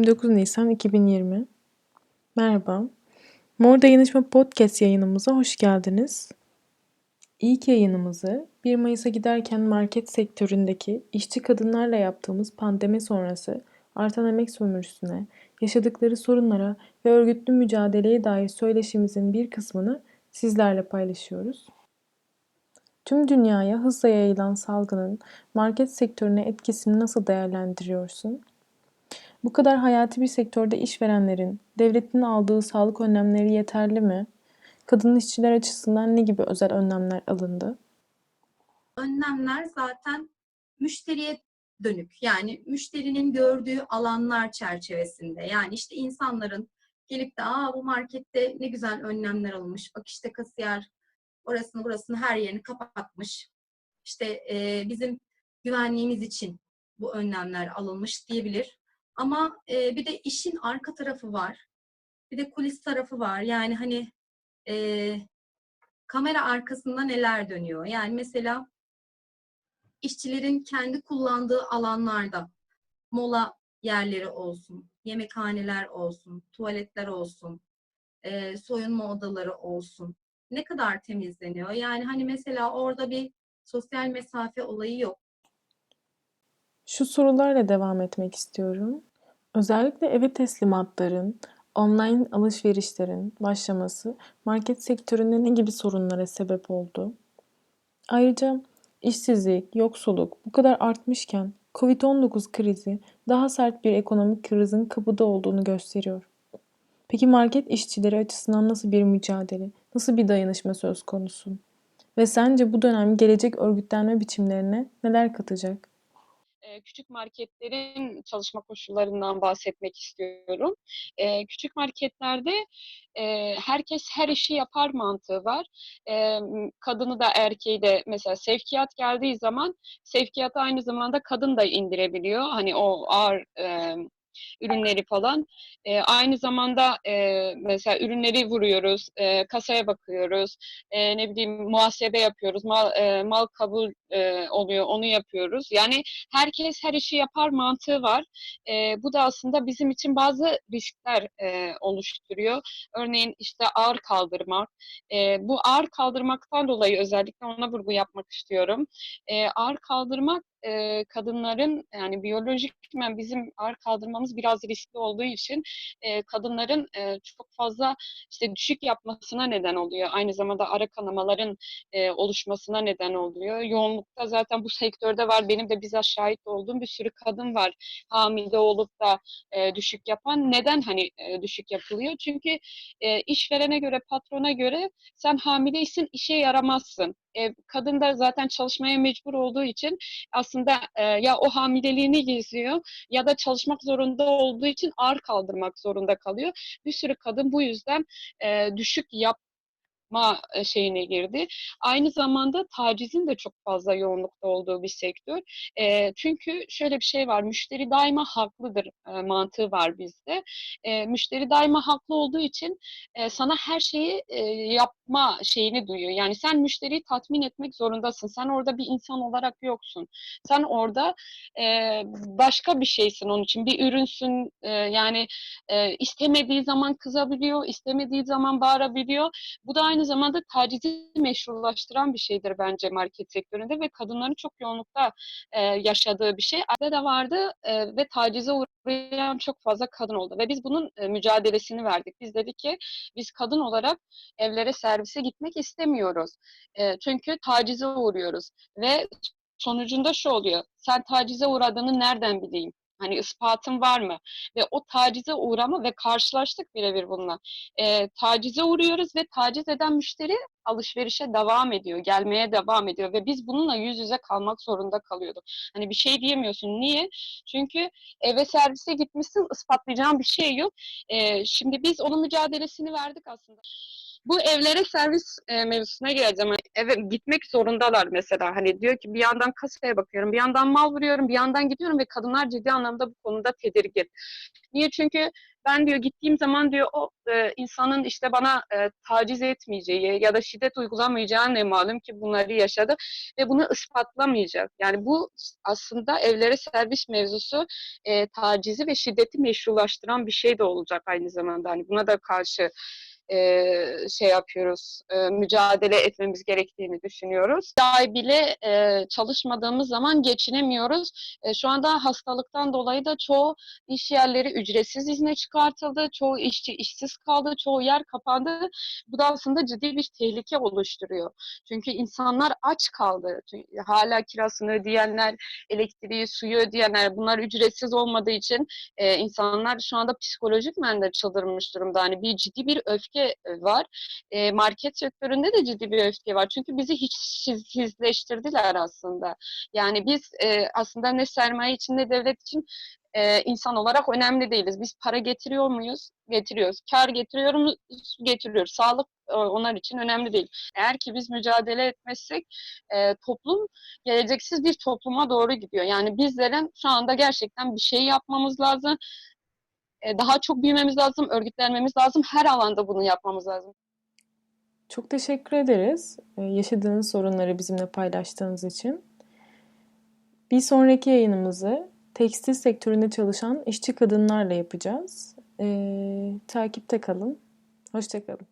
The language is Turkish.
29 Nisan 2020. Merhaba. Mor Dayanışma Podcast yayınımıza hoş geldiniz. İlk yayınımızı 1 Mayıs'a giderken market sektöründeki işçi kadınlarla yaptığımız pandemi sonrası artan emek sömürüsüne, yaşadıkları sorunlara ve örgütlü mücadeleye dair söyleşimizin bir kısmını sizlerle paylaşıyoruz. Tüm dünyaya hızla yayılan salgının market sektörüne etkisini nasıl değerlendiriyorsun? Bu kadar hayati bir sektörde işverenlerin, devletin aldığı sağlık önlemleri yeterli mi? Kadın işçiler açısından ne gibi özel önlemler alındı? önlemler zaten müşteriye dönük. Yani müşterinin gördüğü alanlar çerçevesinde. Yani işte insanların gelip de aa bu markette ne güzel önlemler alınmış. Bak işte kasiyer orasını burasını her yerini kapatmış. İşte e, bizim güvenliğimiz için bu önlemler alınmış diyebilir. Ama e, bir de işin arka tarafı var. Bir de kulis tarafı var. Yani hani e, kamera arkasında neler dönüyor? Yani mesela işçilerin kendi kullandığı alanlarda mola yerleri olsun, yemekhaneler olsun, tuvaletler olsun, e, soyunma odaları olsun. Ne kadar temizleniyor? Yani hani mesela orada bir sosyal mesafe olayı yok. Şu sorularla devam etmek istiyorum. Özellikle eve teslimatların, online alışverişlerin başlaması market sektöründe ne gibi sorunlara sebep oldu? Ayrıca işsizlik, yoksulluk bu kadar artmışken Covid-19 krizi daha sert bir ekonomik krizin kapıda olduğunu gösteriyor. Peki market işçileri açısından nasıl bir mücadele, nasıl bir dayanışma söz konusu? Ve sence bu dönem gelecek örgütlenme biçimlerine neler katacak? Küçük marketlerin çalışma koşullarından bahsetmek istiyorum. Eee, küçük marketlerde, eee, herkes her işi yapar mantığı var. Emm, kadını da erkeği de mesela sevkiyat geldiği zaman sevkiyatı aynı zamanda kadın da indirebiliyor. Hani o ağır, emm, ürünleri falan. Eee, aynı zamanda, eee, mesela ürünleri vuruyoruz, eee, kasaya bakıyoruz, eee, ne bileyim muhasebe yapıyoruz, mal, eee, mal kabul, eee, oluyor, onu yapıyoruz. Yani herkes her işi yapar mantığı var. Eee, bu da aslında bizim için bazı riskler eee, oluşturuyor. Örneğin işte ağır kaldırmak. Eee, bu ağır kaldırmaktan dolayı özellikle ona vurgu yapmak istiyorum. Eee, ağır kaldırmak eee, kadınların yani biyolojikmen bizim ağır kaldırmamız biraz riskli olduğu için eee, kadınların eee, çok fazla işte düşük yapmasına neden oluyor. Aynı zamanda ara kanamaların eee, oluşmasına neden oluyor. Yoğunlukta zaten bu sektörde var. Benim de bizzat şahit olduğum bir sürü kadın var hamile olup da eee, düşük yapan. Neden hani eee, düşük yapılıyor? Çünkü eee, işverene göre, patrona göre sen hamileysin, işe yaramazsın. E, kadın da zaten çalışmaya mecbur olduğu için aslında e, ya o hamileliğini geziyor ya da çalışmak zorunda olduğu için ağır kaldırmak zorunda kalıyor. Bir sürü kadın bu yüzden e, düşük yap ma şeyine girdi. Aynı zamanda tacizin de çok fazla yoğunlukta olduğu bir sektör. E, çünkü şöyle bir şey var, müşteri daima haklıdır e, mantığı var bizde. E, müşteri daima haklı olduğu için e, sana her şeyi e, yapma şeyini duyuyor. Yani sen müşteriyi tatmin etmek zorundasın. Sen orada bir insan olarak yoksun. Sen orada e, başka bir şeysin onun için. Bir ürünsün. E, yani e, istemediği zaman kızabiliyor, istemediği zaman bağırabiliyor. Bu da aynı zamanda tacizi meşrulaştıran bir şeydir bence market sektöründe ve kadınların çok yoğunlukta e, yaşadığı bir şey. Aile de vardı e, ve tacize uğrayan çok fazla kadın oldu ve biz bunun e, mücadelesini verdik. Biz dedik ki biz kadın olarak evlere servise gitmek istemiyoruz. E, çünkü tacize uğruyoruz ve sonucunda şu oluyor. Sen tacize uğradığını nereden bileyim? Hani ispatın var mı? Ve o tacize uğrama ve karşılaştık birebir bununla. E, tacize uğruyoruz ve taciz eden müşteri alışverişe devam ediyor, gelmeye devam ediyor ve biz bununla yüz yüze kalmak zorunda kalıyorduk. Hani bir şey diyemiyorsun. Niye? Çünkü eve servise gitmişsin, ispatlayacağın bir şey yok. E, şimdi biz onun mücadelesini verdik aslında. Bu evlere servis e, mevzusuna geleceğim. Eve gitmek zorundalar mesela. Hani diyor ki bir yandan kasaya bakıyorum, bir yandan mal vuruyorum, bir yandan gidiyorum ve kadınlar ciddi anlamda bu konuda tedirgin. Niye? Çünkü ben diyor gittiğim zaman diyor o e, insanın işte bana e, taciz etmeyeceği ya da şiddet uygulamayacağı ne malum ki bunları yaşadı ve bunu ispatlamayacak. Yani bu aslında evlere servis mevzusu e, tacizi ve şiddeti meşrulaştıran bir şey de olacak aynı zamanda. Hani buna da karşı e, şey yapıyoruz, e, mücadele etmemiz gerektiğini düşünüyoruz. Dahi bile e, çalışmadığımız zaman geçinemiyoruz. E, şu anda hastalıktan dolayı da çoğu iş yerleri ücretsiz izne çıkartıldı. Çoğu işçi işsiz kaldı. Çoğu yer kapandı. Bu da aslında ciddi bir tehlike oluşturuyor. Çünkü insanlar aç kaldı. Çünkü hala kirasını ödeyenler, elektriği, suyu ödeyenler bunlar ücretsiz olmadığı için e, insanlar şu anda psikolojik de çıldırmış durumda. Hani bir ciddi bir öfke var. E, market sektöründe de ciddi bir öfke var. Çünkü bizi hiç hissizleştirdiler aslında. Yani biz e, aslında ne sermaye için ne devlet için e, insan olarak önemli değiliz. Biz para getiriyor muyuz? Getiriyoruz. Kar getiriyor muyuz? Getiriyoruz. Sağlık e, onlar için önemli değil. Eğer ki biz mücadele etmezsek e, toplum geleceksiz bir topluma doğru gidiyor. Yani bizlerin şu anda gerçekten bir şey yapmamız lazım. E, daha çok büyümemiz lazım, örgütlenmemiz lazım. Her alanda bunu yapmamız lazım. Çok teşekkür ederiz e, yaşadığınız sorunları bizimle paylaştığınız için. Bir sonraki yayınımızı tekstil sektöründe çalışan işçi kadınlarla yapacağız. Ee, takipte kalın. Hoşçakalın.